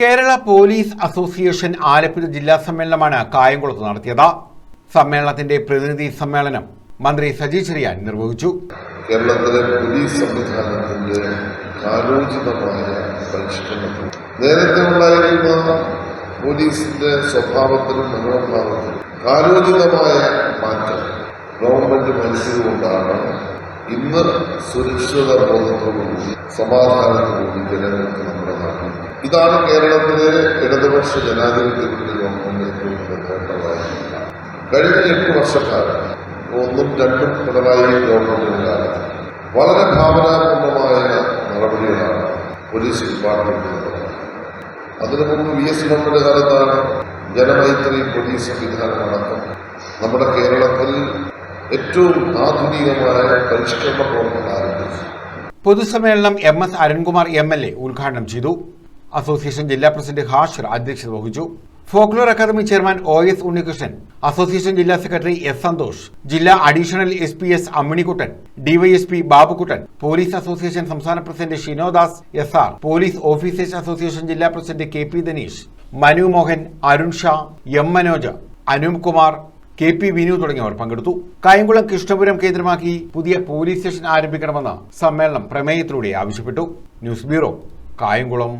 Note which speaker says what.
Speaker 1: Kerala police association Alappuzha ജില്ലാ സമ്മേളനമാണ് കായംകുളത്ത് നടത്തിയത്. സമ്മേളനത്തിന്റെ പ്രതിനിധി സമ്മേളനം മന്ത്രി സജി ചെറിയാൻ നിർവഹിച്ചു.
Speaker 2: കേരളത്തിലെ പോലീസ് സംവിധാനത്തിന്റെ കാലോചിതമായ പരിഷ്കരണത്തിൽ നേരത്തെ ഉണ്ടായിരുന്ന പോലീസിന്റെ സ്വഭാവത്തിലും മനോഭാവത്തിലും കാലോചിതമായ മാറ്റം ഗവൺമെന്റ് മനസ്സിലുകൊണ്ടാണ് ഇന്ന് സുരക്ഷിത ബോധത്തോടുകൂടി സമാധാനത്തോടുകൂടി ജനങ്ങൾക്ക് നമ്മുടെ നാട്ടിൽ ഇതാണ് കേരളത്തിലെ ഇടതുപക്ഷ ഏറ്റവും വലിയ നേട്ടമായിരിക്കുന്നത് കഴിഞ്ഞ എട്ട് വർഷക്കാലം ഒന്നും രണ്ടും പിണറായി ഗവൺമെന്റിന്റെ കാലത്ത് വളരെ ഭാവനാത്മകമായ നടപടികളാണ് പോലീസ് ഡിപ്പാർട്ട്മെന്റ് അതിനു മുമ്പ് വി എസ് ഗവൺമെന്റ് കാലത്താണ് ജനമൈത്രി പോലീസ് സംവിധാനം അടക്കം നമ്മുടെ കേരളത്തിൽ ഏറ്റവും ആധുനികമായ പരിഷ്കരണ പ്രവർത്തനം
Speaker 1: പൊതുസമ്മേളനം M S Arunkumar M L A ഉദ്ഘാടനം ചെയ്തു. അസോസിയേഷൻ ജില്ലാ പ്രസിഡന്റ് ഹാഷർ അധ്യക്ഷത വഹിച്ചു. Folklore academy chairman O S Unnikrishnan association ജില്ലാ സെക്രട്ടറി എസ് സന്തോഷ് ജില്ലാ additional S P S Amminikuttan DYSP Babukuttan police association സംസ്ഥാന president Shinodas S R police officers association ജില്ലാ president K P Dinesh Manu Mohan Arun Shah M Manoj Anoop Kumar K P Vinu തുടങ്ങിയവർ പങ്കെടുത്തു. കായംകുളം കൃഷ്ണപുരം കേന്ദ്രമാക്കി പുതിയ police station ആരംഭിക്കണമെന്ന് സമ്മേളനം പ്രമേയത്തിലൂടെ ആവശ്യപ്പെട്ടു. News bureau Kayamkulam.